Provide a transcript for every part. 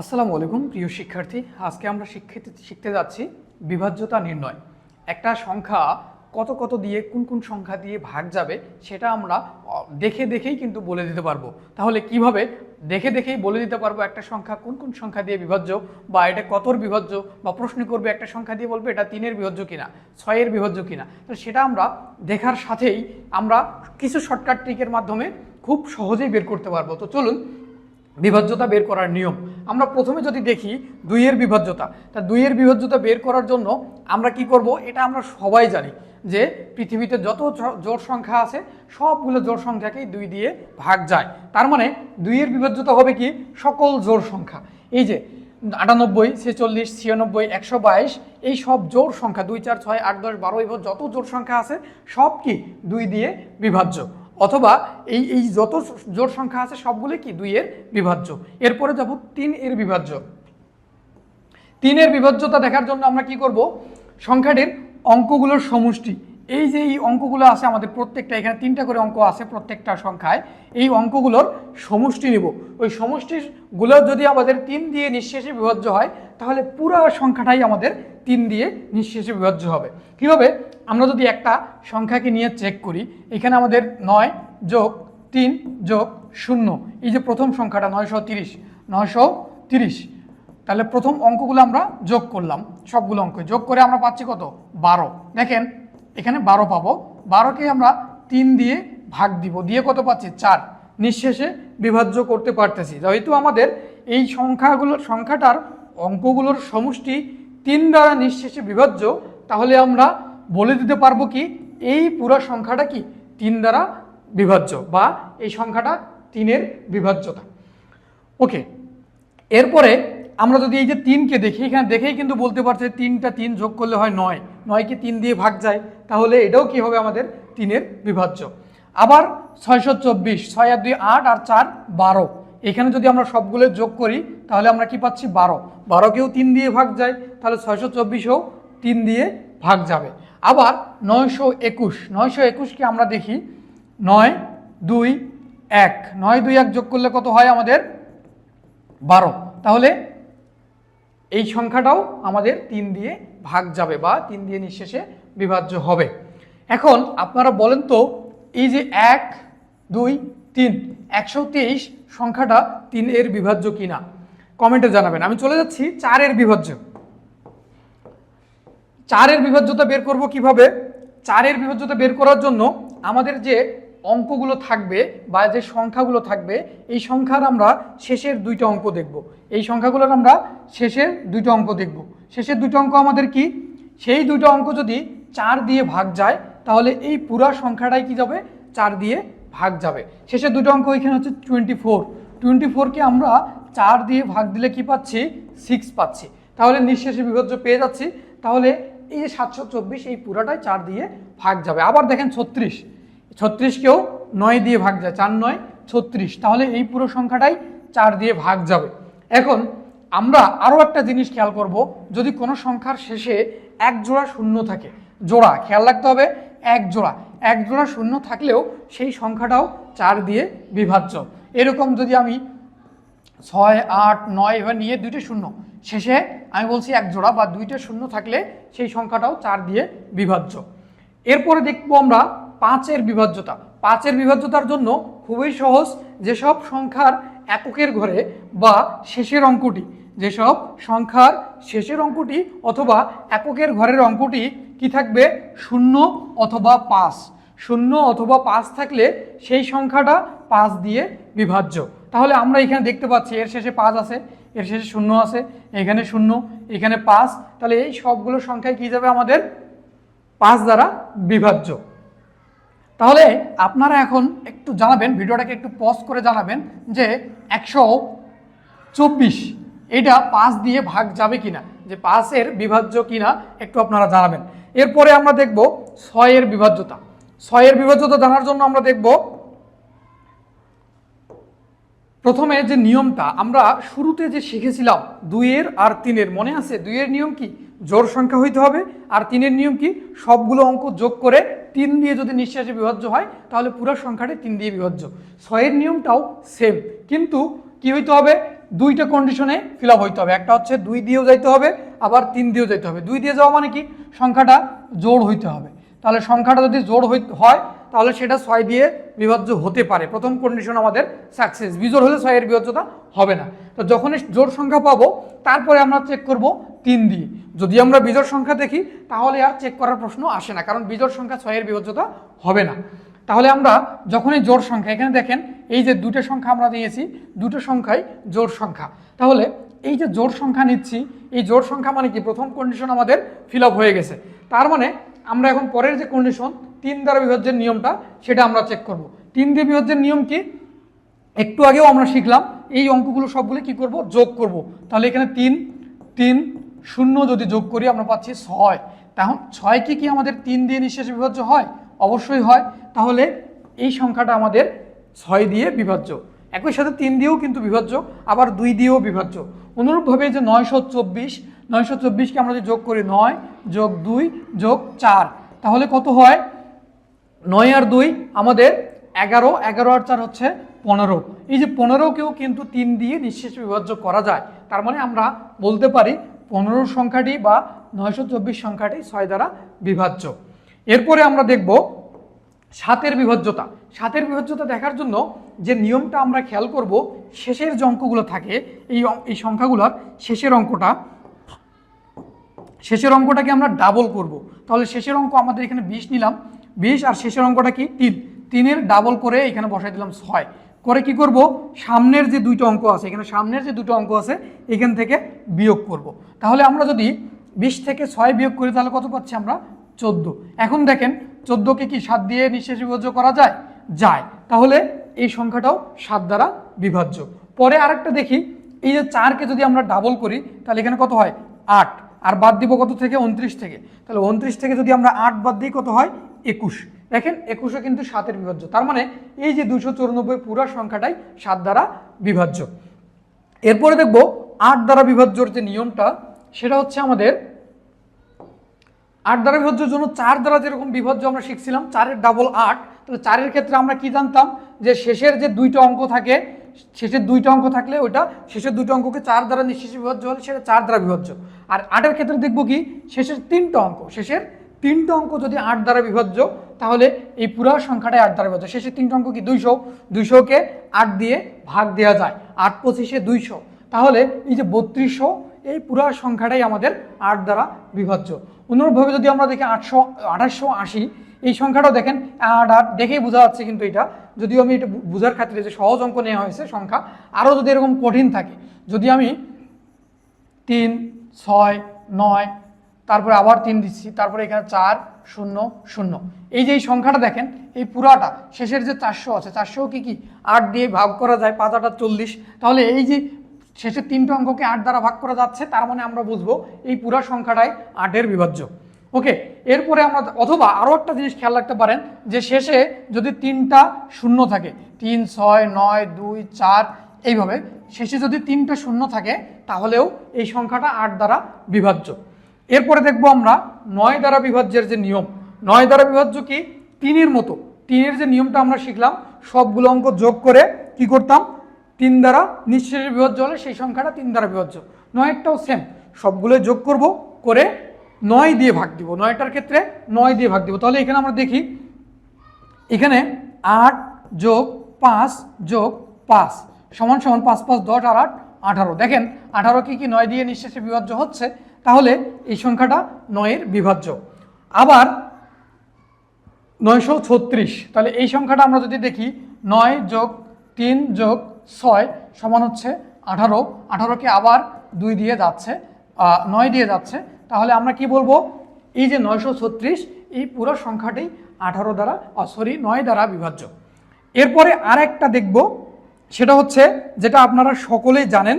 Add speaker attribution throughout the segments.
Speaker 1: আসসালামু আলাইকুম, প্রিয় শিক্ষার্থী। আজকে আমরা শিক্ষিত শিখতে যাচ্ছি বিভাজ্যতা নির্ণয়। একটা সংখ্যা কত কত দিয়ে কোন কোন সংখ্যা দিয়ে ভাগ যাবে, সেটা আমরা দেখে দেখেই কিন্তু বলে দিতে পারব। তাহলে কীভাবে দেখে দেখেই বলে দিতে পারব একটা সংখ্যা, কোন কোন সংখ্যা দিয়ে বিভাজ্য, বা এটা কতর বিভাজ্য, বা প্রশ্ন করবে একটা সংখ্যা দিয়ে বলবে এটা তিনের বিভাজ্য কিনা, ছয়ের বিভাজ্য কিনা। তো সেটা আমরা দেখার সাথেই আমরা কিছু শর্টকাট ট্রিকের মাধ্যমে খুব সহজেই বের করতে পারব। তো চলুন বিভাজ্যতা বের করার নিয়ম। আমরা প্রথমে যদি দেখি দুইয়ের বিভাজ্যতা, তা দুইয়ের বিভাজ্যতা বের করার জন্য আমরা কি করব? এটা আমরা সবাই জানি যে পৃথিবীতে যত জ- জোড় সংখ্যা আছে, সবগুলো জোড় সংখ্যাকেই দুই দিয়ে ভাগ যায়। তার মানে দুইয়ের বিভাজ্যতা হবে কি? সকল জোর সংখ্যা। এই যে আটানব্বই, ছেচল্লিশ, ছিয়ানব্বই, একশো বাইশ, এই সব জোর সংখ্যা, দুই, চার, ছয়, আট, দশ, বারো এবার যত জোড় সংখ্যা আছে, সব কি? দুই দিয়ে বিভাজ্য। অথবা এই এই যত জোড় সংখ্যা আছে সবগুলো কি দুইয়ের বিভাজ্য। এরপরে যাব তিন এর বিভাজ্য। তিনের বিভাজ্যতা দেখার জন্য আমরা কি করব? সংখ্যাটির অঙ্কগুলোর সমষ্টি। এই যে এই অঙ্কগুলো আছে আমাদের প্রত্যেকটা, এখানে তিনটা করে অঙ্ক আছে প্রত্যেকটা সংখ্যায়, এই অঙ্কগুলোর সমষ্টি নিব। ওই সমষ্টিগুলো যদি আমাদের তিন দিয়ে নিঃশেষে বিভাজ্য হয়, তাহলে পুরো সংখ্যাটাই আমাদের তিন দিয়ে নিঃশেষে বিভাজ্য হবে। কীভাবে? আমরা যদি একটা সংখ্যাকে নিয়ে চেক করি, এখানে আমাদের নয় যোগ তিন যোগ শূন্য, এই যে প্রথম সংখ্যাটা নয়শো তিরিশ নয়শো তিরিশ। তাহলে প্রথম অঙ্কগুলো আমরা যোগ করলাম, সবগুলো অঙ্ক। যোগ করে আমরা পাচ্ছি কত? বারো। দেখেন এখানে বারো পাবো। বারোকে আমরা তিন দিয়ে ভাগ দিব। দিয়ে কত পাচ্ছি? চার। নিঃশেষে বিভাজ্য করতে পারতেছি। যেহেতু আমাদের এই সংখ্যাগুলোর, সংখ্যাটার অঙ্কগুলোর সমষ্টি তিন দ্বারা নিঃশেষে বিভাজ্য, তাহলে আমরা বলে দিতে পারব কি, এই পুরো সংখ্যাটা কি? তিন দ্বারা বিভাজ্য বা এই সংখ্যাটা তিনের বিভাজ্যতা। ওকে। এরপরে আমরা যদি এই যে তিনকে দেখি, এখানে দেখেই কিন্তু বলতে পারছে তিনটা তিন যোগ করলে হয় নয়। নয়কে তিন দিয়ে ভাগ যায়, তাহলে এটাও কি হবে আমাদের তিনের বিভাজ্য। আবার ছয়শো চব্বিশ, ছয় আর দুই আট আর চার বারো। এখানে যদি আমরা সবগুলো যোগ করি, তাহলে আমরা কি পাচ্ছি? বারো। বারোকেও তিন দিয়ে ভাগ যায়, তাহলে ছয়শো চব্বিশও তিন দিয়ে ভাগ যাবে। আবার নয়শো একুশ, নয়শো একুশকে আমরা দেখি, নয়, দুই, এক। নয়, দুই, এক যোগ করলে কত হয় আমাদের? বারো। তাহলে এই সংখ্যাটাও আমাদের তিন দিয়ে ভাগ যাবে বা তিন দিয়ে নিঃশেষে বিভাজ্য হবে। এখন আপনারা বলেন তো, এই যে এক, দুই, তিন, একশো তেইশ সংখ্যাটা তিন এর বিভাজ্য কিনা? কমেন্টে জানাবেন। আমি চলে যাচ্ছি চারের বিভাজ্য। চারের বিভাজ্যতা বের করব কীভাবে? চারের বিভাজ্যতা বের করার জন্য আমাদের যে অঙ্কগুলো থাকবে বা যে সংখ্যাগুলো থাকবে, এই সংখ্যার আমরা শেষের দুইটা অঙ্ক দেখব। এই সংখ্যাগুলোর আমরা শেষের দুইটা অঙ্ক দেখব। শেষের দুটো অঙ্ক আমাদের কি? সেই দুটো অঙ্ক যদি চার দিয়ে ভাগ যায়, তাহলে এই পুরা সংখ্যাটাই কি যাবে? চার দিয়ে ভাগ যাবে। শেষের দুটো অঙ্ক এখানে হচ্ছে টোয়েন্টি ফোর টোয়েন্টি ফোরকে আমরা চার দিয়ে ভাগ দিলে কি পাচ্ছি? সিক্স পাচ্ছি। তাহলে নিঃশেষে বিভাজ্য পেয়ে যাচ্ছি। তাহলে এই যে সাতশো চব্বিশ, এই পুরাটাই চার দিয়ে ভাগ যাবে। আবার দেখেন ছত্রিশ। ছত্রিশকেও নয় দিয়ে ভাগ যায়, চার নয়, ছত্রিশ। তাহলে এই পুরো সংখ্যাটাই চার দিয়ে ভাগ যাবে। এখন আমরা আরও একটা জিনিস খেয়াল করব, যদি কোনো সংখ্যার শেষে এক জোড়া শূন্য থাকে, জোড়া, খেয়াল রাখতে হবে, এক জোড়া। এক জোড়া শূন্য থাকলেও সেই সংখ্যাটাও চার দিয়ে বিভাজ্য। এরকম যদি আমি ছয়, আট, নয় এবার নিয়ে দুইটা শূন্য, শেষে আমি বলছি এক জোড়া বা দুইটা শূন্য থাকলে সেই সংখ্যাটাও চার দিয়ে বিভাজ্য। এরপরে দেখব আমরা পাঁচের বিভাজ্যতা। পাঁচের বিভাজ্যতার জন্য খুবই সহজ যেসব সংখ্যার এককের ঘরে বা শেষের অঙ্কটি, যেসব সংখ্যার শেষের অঙ্কটি অথবা এককের ঘরের অঙ্কটি কি থাকবে? শূন্য অথবা পাঁচ। শূন্য অথবা পাঁচ থাকলে সেই সংখ্যাটা পাঁচ দিয়ে বিভাজ্য। তাহলে আমরা এখানে দেখতে পাচ্ছি এর শেষে পাঁচ আছে, এর শেষে শূন্য আছে, এখানে শূন্য, এখানে পাঁচ। তাহলে এই সবগুলো সংখ্যায় কি যাবে আমাদের? পাঁচ দ্বারা বিভাজ্য। তাহলে আপনারা এখন একটু জানাবেন, ভিডিওটাকে একটু পজ করে জানাবেন যে একশো চব্বিশ এটা পাঁচ দিয়ে ভাগ যাবে কিনা, যে পাঁচের বিভাজ্য কিনা একটু আপনারা জানাবেন। এরপরে আমরা দেখব ছয়ের বিভাজ্যতা। ছয়ের বিভাজ্যতা জানার জন্য আমরা দেখব, প্রথমে যে নিয়মটা আমরা শুরুতে যে শিখেছিলাম, দুইয়ের আর তিনের, মনে আছে? দুইয়ের নিয়ম কি? জোর সংখ্যা হইতে হবে, আর তিনের নিয়ম কি? সবগুলো অঙ্ক যোগ করে তিন দিয়ে যদি নিঃশ্বাসে বিভাজ্য হয়, তাহলে পুরো সংখ্যাটি তিন দিয়ে বিভাজ্য ছয়ের নিয়মটাও সেম কিন্তু কি হইতে হবে? দুইটা কন্ডিশনে ফিল আপ হইতে হবে। একটা হচ্ছে দুই দিয়েও যাইতে হবে, আবার তিন দিয়েও যাইতে হবে। দুই দিয়ে যাওয়া মানে কি? সংখ্যাটা জোর হইতে হবে। তাহলে সংখ্যাটা যদি জোর হয় তাহলে সেটা ছয় দিয়ে বিভাজ্য হতে পারে। প্রথম কন্ডিশন আমাদের সাকসেস বিজোড় হলে ছয়ের বিভাজ্যতা হবে না। তো যখনই জোড় সংখ্যা পাবো, তারপরে আমরা চেক করব তিন দিয়ে। যদি আমরা বিজোড় সংখ্যা দেখি, তাহলে আর চেক করার প্রশ্ন আসে না, কারণ বিজোড় সংখ্যা ছয়ের বিভাজ্যতা হবে না। তাহলে আমরা যখনই জোর সংখ্যা, এখানে দেখেন, এই যে দুটো সংখ্যা আমরা নিয়েছি দুটো সংখ্যাই জোড় সংখ্যা। তাহলে এই যে জোড় সংখ্যা নিচ্ছি, এই জোড় সংখ্যা মানে কি? প্রথম কন্ডিশন আমাদের ফিল হয়ে গেছে। তার মানে আমরা এখন পরের যে কন্ডিশন তিন দ্বারা বিভাজ্যের নিয়মটা, সেটা আমরা চেক করব। তিন দিয়ে বিভাজ্যের নিয়ম কি? একটু আগেও আমরা শিখলাম, এই অঙ্কগুলো সবগুলো কি করব? যোগ করব। তাহলে এখানে তিন তিন, শূন্য যদি যোগ করি, আমরা পাচ্ছি ছয়। তখন ছয় কি কি আমাদের তিন দিয়ে নিঃশেষ বিভাজ্য হয়? অবশ্যই হয়। তাহলে এই সংখ্যাটা আমাদের ছয় দিয়ে বিভাজ্য একই সাথে তিন দিয়েও কিন্তু বিভাজ্য আবার দুই দিয়েও বিভাজ্য অনুরূপভাবে যে নয়শো চব্বিশ নয়শো চব্বিশকে আমরা যদি যোগ করি নয়, যোগ দুই, যোগ চার, তাহলে কত হয়? নয় আর দুই আমাদের এগারো এগারো আর চার হচ্ছে পনেরো। এই যে পনেরোকেও কিন্তু তিন দিয়ে নিঃশেষ বিভাজ্য করা যায়। তার মানে আমরা বলতে পারি পনেরো সংখ্যাটি বা নয়শো চব্বিশ সংখ্যাটি ছয় দ্বারা বিভাজ্য। এরপরে আমরা দেখব সাতের বিভাজ্যতা। সাতের বিভাজ্যতা দেখার জন্য যে নিয়মটা আমরা খেয়াল করব, শেষের যে অঙ্কগুলো থাকে, এই এই সংখ্যাগুলোর শেষের অঙ্কটা শেষের অঙ্কটাকে আমরা ডাবল করব। তাহলে শেষের অঙ্ক আমাদের এখানে বিশ নিলাম। বিশ আর শেষের অঙ্কটা কি? তিন। তিনের ডাবল করে এখানে বসাই দিলাম ছয়। করে কি করব? সামনের যে দুইটা অঙ্ক আছে, এখানে সামনের যে দুটো অঙ্ক আছে, এখান থেকে বিয়োগ করব। তাহলে আমরা যদি বিশ থেকে ছয় বিয়োগ করি, তাহলে কত পাচ্ছি আমরা? চোদ্দ। এখন দেখেন, চোদ্দোকে কি সাত দিয়ে নিঃশেষ বিভাজ্য করা যায়? যায়। তাহলে এই সংখ্যাটাও সাত দ্বারা বিভাজ্য। পরে আরেকটা দেখি, এই যে চারকে যদি আমরা ডাবল করি, তাহলে এখানে কত হয়? আট। আর বাদ দিব কত থেকে? উনত্রিশ থেকে। তাহলে উনত্রিশ থেকে যদি আমরা আট বাদ দিই, কত হয়? একুশ। দেখেন, একুশও কিন্তু সাতের বিভাজ্য। তার মানে এই যে দুশো চুরানব্বই পুরা সংখ্যাটাই সাত দ্বারা বিভাজ্য। এরপরে দেখব আট দ্বারা বিভাজ্যর যে নিয়মটা, সেটা হচ্ছে আমাদের আট দ্বারা বিভাজ্যের জন্য চার দ্বারা যেরকম বিভাজ্য আমরা শিখছিলাম, চারের ডাবল আট, তাহলে চারের ক্ষেত্রে আমরা কি জানতাম? যে শেষের যে দুইটা অঙ্ক থাকে শেষের দুইটা অঙ্ক থাকলে ওইটা শেষের দুইটা অঙ্ককে চার দ্বারা নিঃশেষে বিভাজ্য হলে সেটা চার দ্বারা বিভাজ্য। আর আটের ক্ষেত্রে দেখব কি, শেষের তিনটা অঙ্ক, শেষের তিনটা অঙ্ক যদি আট দ্বারা বিভাজ্য, তাহলে এই পুরা সংখ্যাটাই আট দ্বারা বিভাজ্য। শেষের তিনটা অঙ্ক কি, দুইশো, দুইশোকে আট দিয়ে ভাগ দেওয়া যায়, আট পঁচিশে দুইশো। তাহলে এই যে বত্রিশশো এই পুরা সংখ্যাটাই আমাদের আট দ্বারা বিভাজ্য। অনুরূপভাবে যদি আমরা দেখি আটশো, আঠাশশো আশি এই সংখ্যাটাও দেখেন, আট আট, দেখেই বোঝা যাচ্ছে কিন্তু এটা। যদিও আমি এটা বোঝার খাতিরে যে সহজ অঙ্ক নেওয়া হয়েছে সংখ্যা, আরও যদি এরকম কঠিন থাকে, যদি আমি তিন, ছয়, নয়, তারপরে আবার তিন দিচ্ছি, তারপরে এখানে চার, শূন্য শূন্য। এই যে এই সংখ্যাটা দেখেন, এই পুরাটা, শেষের যে চারশো আছে চারশো কি কি? আট দিয়ে ভাগ করা যায়, পাঁচ আটা, চল্লিশ। তাহলে এই যে শেষের তিনটা অঙ্ককে আট দ্বারা ভাগ করা যাচ্ছে, তার মানে আমরা বুঝব এই পুরা সংখ্যাটাই আটের বিভাজ্য। ওকে, এরপরে আমরা অথবা আরও একটা জিনিস খেয়াল রাখতে পারেন, যে শেষে যদি তিনটা শূন্য থাকে, তিন, ছয়, নয়, দুই, চার, এইভাবে শেষে যদি তিনটা শূন্য থাকে, তাহলেও এই সংখ্যাটা আট দ্বারা বিভাজ্য। এরপরে দেখব আমরা নয় দ্বারা বিভাজ্যের যে নিয়ম। নয় দ্বারা বিভাজ্য কি? তিনের মতো। তিনের যে নিয়মটা আমরা শিখলাম, সবগুলো অঙ্ক যোগ করে কি করতাম? তিন দ্বারা নিঃশেষে বিভাজ্য হলে সেই সংখ্যাটা তিন দ্বারা বিভাজ্য। নয়েরটাও সেম সবগুলো যোগ করব, করে নয় দিয়ে ভাগ দিব, নয়টার ক্ষেত্রে নয় দিয়ে ভাগ দিব। তাহলে এখানে আমরা দেখি, এখানে আট যোগ পাঁচ যোগ পাঁচ, সমান সমান পাঁচ পাঁচ দশ আর আট, আঠারো। দেখেন, আঠারো কি কি নয় দিয়ে নিঃশেষে বিভাজ্য হচ্ছে? তাহলে এই সংখ্যাটা নয়ের বিভাজ্য। আবার নয়শো ছত্রিশ, তাহলে এই সংখ্যাটা আমরা যদি দেখি, নয় যোগ তিন যোগ ছয় সমান হচ্ছে আঠারো। আঠারোকে আবার দুই দিয়ে যাচ্ছে নয় দিয়ে যাচ্ছে তাহলে আমরা কি বলব? এই যে নয়শো ছত্রিশ, এই পুরো সংখ্যাটি আঠারো দ্বারা সরি নয় দ্বারা বিভাজ্য। এরপরে আরেকটা দেখব, সেটা হচ্ছে, যেটা আপনারা সকলেই জানেন,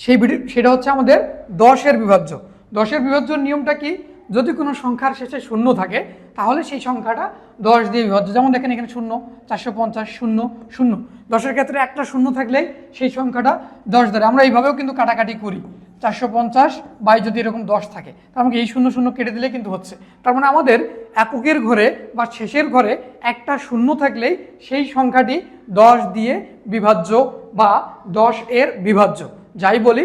Speaker 1: সেই সেটা হচ্ছে আমাদের দশের বিভাজ্য। দশের বিভাজ্য নিয়মটা কি? যদি কোনো সংখ্যার শেষে শূন্য থাকে, তাহলে সেই সংখ্যাটা দশ দিয়ে বিভাজ্য। যেমন দেখেন এখানে শূন্য, চারশো পঞ্চাশ, শূন্য শূন্য। দশের ক্ষেত্রে একটা শূন্য থাকলেই সেই সংখ্যাটা দশ দ্বারা। আমরা এইভাবেও কিন্তু কাটাকাটি করি। চারশো পঞ্চাশ বাই যদি এরকম দশ থাকে, তার মানে এই শূন্য শূন্য কেটে দিলে কিন্তু হচ্ছে। তার মানে আমাদের এককের ঘরে বা শেষের ঘরে একটা শূন্য থাকলেই সেই সংখ্যাটি দশ দিয়ে বিভাজ্য বা দশ এর বিভাজ্য। যাই বলি,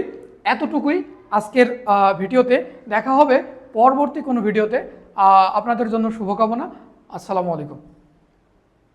Speaker 1: এতটুকুই আজকের ভিডিওতে। দেখা হবে পরবর্তী কোনো ভিডিওতে। আপনাদের জন্য শুভকামনা। আসসালামু আলাইকুম।